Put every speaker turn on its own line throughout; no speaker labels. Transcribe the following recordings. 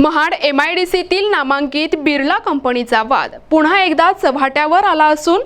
Mahad M I D सीतील नामांकित बिर्ला कंपनीचा वाद पुन्हा एकदा चव्हाट्यावर आला असून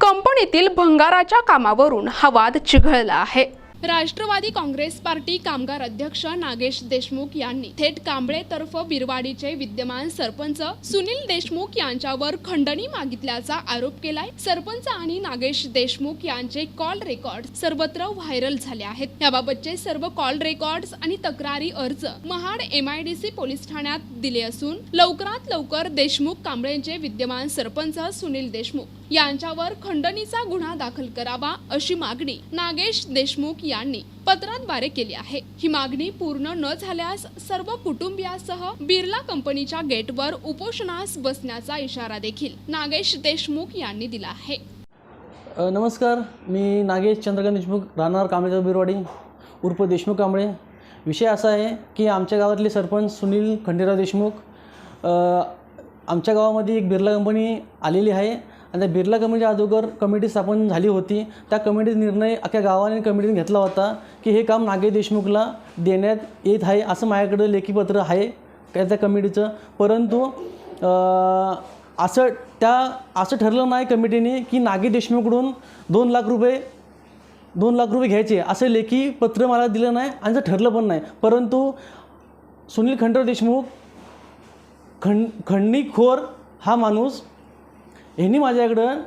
कंपनीतील भंगाराच्या कामावरून हा वाद चिघळला आहे. राष्ट्रवादी काँग्रेस पार्टी कामगार अध्यक्ष नागेश देशमुख यांनी थेट कांबळे तर्फ बिरवाडीचे विद्यमान सरपंच सुनील देशमुख यांच्यावर खंडणी मागितल्याचा आरोप केलाय. सरपंच आणि नागेश देशमुख यांचे कॉल रेकॉर्ड सर्वत्र व्हायरल झाले आहेत. याबाबतचे सर्व कॉल रेकॉर्ड्स आणि तक्रारी अर्ज महाड एमआयडीसी पोलीस ठाण्यात दिले असून लवकरात लवकर देशमुख कांबळेंचे विद्यमान सरपंच सुनील देशमुख यांच्यावर खंडणीचा गुन्हा दाखल करावा अशी मागणी नागेश देशमुख यांनी पत्राद्वारे केली आहे. ही मागणी पूर्ण न झाल्यास सर्व कुटुंबियासह बिर्ला कंपनीच्या गेटवर उपोषणास बसण्याचा इशारा देखील नागेश देशमुख यांनी दिला आहे.
नमस्कार. मी नागेश चंद्रकांत देशमुख राहणार कांबळेगाव बिरवाडी उर्फ देशमुख कांबळे. विषय असा आहे की आमच्या गावातले सरपंच सुनील खंडेराव देशमुख आमच्या गावामध्ये एक बिर्ला कंपनी आलेली आहे. आणि त्या बिर्ला कंपनीच्या अगोदर कमिटी स्थापन झाली होती. त्या कमिटीचा निर्णय अख्ख्या गावाने कमिटीने घेतला होता की हे काम नागे देशमुखला देण्यात येत आहे असं माझ्याकडं लेखीपत्र आहे त्या कमिटीचं. परंतु असं त्या असं ठरलं नाही कमिटीने की नागे देशमुखकडून दोन लाख रुपये दोन लाख रुपये घ्यायचे असं लेखी पत्र मला दिलं नाही आणि असं ठरलं पण नाही. परंतु सुनील खंडर देशमुख खंड खंडणीखोर हा माणूस ह्यांनी माझ्याकडं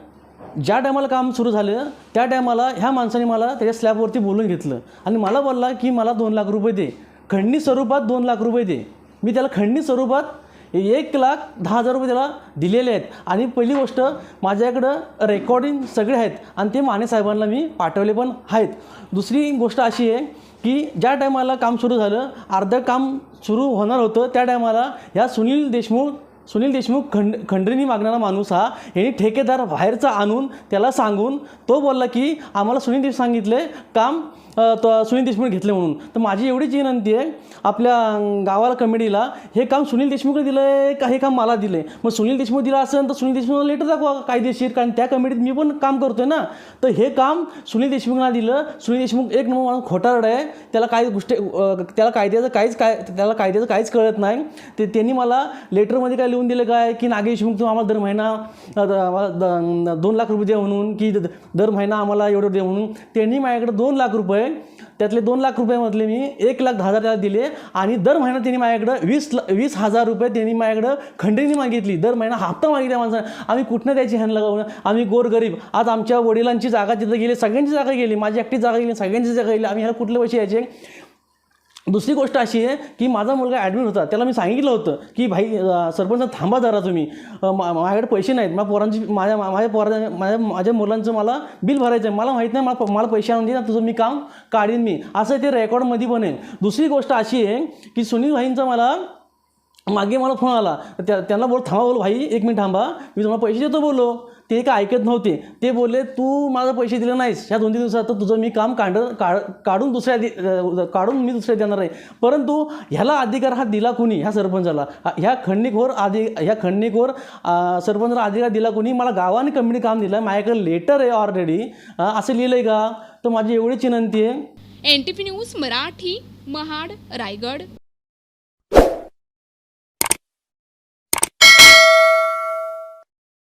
ज्या टायमाला काम सुरू झालं त्या टायमाला ह्या माणसाने मला त्याच्या स्लॅबवरती बोलून घेतलं. आणि मला बोलला की मला दोन लाख रुपये दे. खंडणी स्वरूपात दोन लाख रुपये दे. मी त्याला खंडणी स्वरूपात एक लाख दहा हजार रुपये त्याला दिलेले आहेत. आणि पहिली गोष्ट माझ्याकडं रेकॉर्डिंग सगळे आहेत आणि ते माने साहेबांना मी पाठवले पण आहेत. दुसरी गोष्ट अशी आहे की ज्या टायमाला काम सुरू झालं अर्धं काम सुरू होणार होतं त्या टायमाला ह्या सुनील देशमुख सुनील देशमुख खंड खंडणी मागणारा माणूस हा यांनी ठेकेदार बाहेरचा आणून त्याला सांगून तो बोलला की आम्हाला सुनील देशमुख सांगितले काम सुनील देशमुख घेतले म्हणून. तर माझी एवढीच विनंती आहे आपल्या गावाला कमिटीला हे काम सुनील देशमुखने दिलं आहे का हे काम मला दिलं आहे मग सुनील देशमुख दिलं असेल तर सुनील देशमुखला लेटर दाखवा कायदेशीर कारण त्या कमिटीत मी पण काम करतो आहे ना. तर हे काम सुनील देशमुखला दिलं. सुनील देशमुख एक नंबर माणूस खोटारड आहे. त्याला काही गोष्टी त्याला कायद्याचं काहीच काय त्याला कायद्याचं काहीच कळत नाही. ते त्यांनी मला लेटरमध्ये काय लिहून दिलं काय की नागेश देशमुख तू आम्हाला दर महिना द- आम्हाला द- दोन लाख रुपये द्या म्हणून की द- दर महिना आम्हाला एवढं दे म्हणून. त्यांनी माझ्याकडे दोन लाख रुपये त्यातले दोन लाख रुपयामधले मी एक लाख दहा हजार त्याला दिले आणि दर महिना त्यांनी माझ्याकडं वीस ल- वीस हजार रुपये त्यांनी माझ्याकडं खंडणी मागितली. दर महिना हप्ता मागितला माणसानं. आम्ही कुठनं त्याची हॅन लगावणं? आम्ही गोरगरीब. आज आमच्या वडिलांची जागा तिथं गेली सगळ्यांची जागा गेली माझी एकटी जागा गेली सगळ्यांची जागा गेली. आम्ही ह्याला कुठले पैसे यायचे? दुसरी गोष्ट अशी आहे की माझा मुलगा ॲडमिट होता. त्याला मी सांगितलं होतं की भाई सरपंच थांबा जरा तुम्ही. मा- माझ्याकडे पैसे नाहीत. माझ्या पोरांची माझ्या माझ्या पोरा माझ्या माझ्या मुलांचं मला बिल भरायचं आहे मला माहीत नाही मला मला पैसे आणून दे ना तुझं मी काम काढीन मी. असं ते रेकॉर्डमध्ये बनेल दुसरी गोष्ट अशी आहे की सुनील भाईंचा मला मागे मला फोन आला. त्या त्यांना बोल थांबा बोल भाई एक मिनिट थांबा. मी तुम्हाला पैसे देतो बोलो. ते काय ऐकत नव्हते. ते बोलले तू माझं पैसे दिले नाहीस. ह्या दोन तीन दिवसात तर तुझं मी काम काढ काढ काढून दुसऱ्या दि- काढून मी दुसऱ्या देणार आहे. परंतु ह्याला अधिकार हा दिला कुणी? ह्या सरपंचाला. ह्या खंडणीखोर आधी ह्या खंडणीखोर सरपंचाला अधिकार दिला कुणी? मला गावाने कंपनी काम दिलं माझ्याकडे लेटर आहे ऑलरेडी असं लिहिलं आहे का? तर माझी एवढीच विनंती आहे.
N T P news Marathi Mahad Raigad.